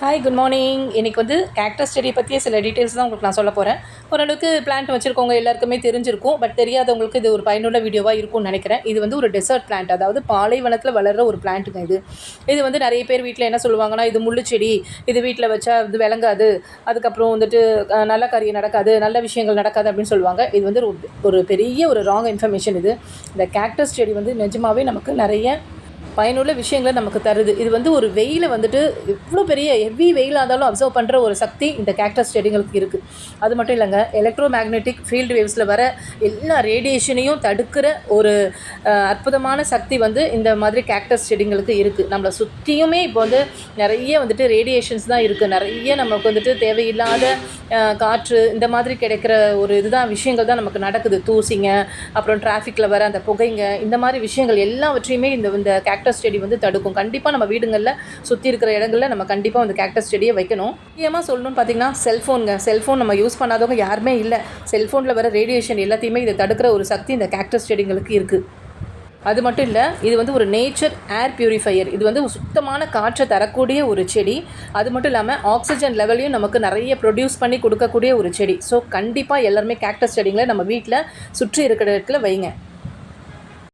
Hi good morning இன்றைக்கி வந்து cactus செடியை பற்றிய சில டீட்டெயில்ஸ் தான் உங்களுக்கு நான் சொல்ல போகிறேன் ஓரளவுக்கு பிளான்ட் வச்சுருக்கவங்க எல்லாருக்குமே தெரிஞ்சிருக்கும் பட் தெரியாதவங்களுக்கு இது ஒரு பயனுள்ள வீடியோவாக இருக்கும்னு நினைக்கிறேன். இது வந்து ஒரு டெசர்ட் பிளான்ட் அதாவது பாலைவனத்தில் வளர்கிற ஒரு பிளான்ட்டுங்க இது. இது வந்து நிறைய பேர் வீட்டில் என்ன சொல்லுவாங்கன்னா இது முள்ளுச்செடி இது வீட்டில் வச்சா இது விளங்காது அதுக்கப்புறம் வந்துட்டு நல்ல காரியம் நடக்காது நல்ல விஷயங்கள் நடக்காது அப்படின்னு சொல்லுவாங்க. இது வந்து ஒரு- ஒரு பெரிய ஒரு ராங் இன்ஃபர்மேஷன் இது. இந்த கேக்டஸ் செடி வந்து நிஜமாவே நமக்கு நிறைய பயனுள்ள விஷயங்களை நமக்கு தருது. இது வந்து ஒரு வெயிலை வந்துட்டு எவ்வளோ பெரிய ஹெவி வெயிலாக இருந்தாலும் அப்சர்வ் பண்ணுற ஒரு சக்தி இந்த கேக்டஸ் செடிங்களுக்கு இருக்குது அது மட்டும் இல்லைங்க எலக்ட்ரோ மேக்னெட்டிக் ஃபீல்டு வேவ்ஸில் வர எல்லா ரேடியேஷனையும் தடுக்கிற ஒரு அற்புதமான சக்தி வந்து இந்த மாதிரி கேக்டஸ் செடிங்களுக்கு இருக்குது நம்மளை சுற்றியுமே இப்போ வந்து நிறைய வந்துட்டு ரேடியேஷன்ஸ் தான் இருக்குது நிறைய நமக்கு வந்துட்டு தேவையில்லாத காற்று இந்த மாதிரி கிடைக்கிற ஒரு இதுதான் விஷயங்கள் தான் நமக்கு நடக்குது. தூசிங்க அப்புறம் டிராஃபிக்கில் வர அந்த புகைங்க இந்த மாதிரி விஷயங்கள் எல்லாவற்றையுமே இந்த இந்த கேக்டஸ் செடி வந்து தடுக்கும். கண்டிப்பாக நம்ம வீடுங்களில் சுற்றி இருக்கிற இடங்களில் நம்ம கண்டிப்பாக அந்த கேக்டஸ் செடியை வைக்கணும். முக்கியமாக சொல்லணும்னு பார்த்தீங்கன்னா செல்ஃபோனுங்க செல்ஃபோன் நம்ம யூஸ் பண்ணாதவங்க யாருமே இல்லை. செல்ஃபோனில் வர ரேடியேஷன் எல்லாத்தையுமே இதை தடுக்கிற ஒரு சக்தி இந்த கேக்டஸ் செடிங்களுக்கு இருக்குது அது மட்டும் இல்லை இது வந்து ஒரு நேச்சர் ஏர் பியூரிஃபையர் இது வந்து சுத்தமான காற்றை தரக்கூடிய ஒரு செடி. அது மட்டும் இல்லாமல் ஆக்சிஜன் லெவலையும் நமக்கு நிறைய ப்ரொடியூஸ் பண்ணி கொடுக்கக்கூடிய ஒரு செடி. ஸோ கண்டிப்பாக எல்லாருமே கேக்டஸ் செடிங்களை நம்ம வீட்டில் சுற்றி இருக்கிற இடத்துல வைங்க.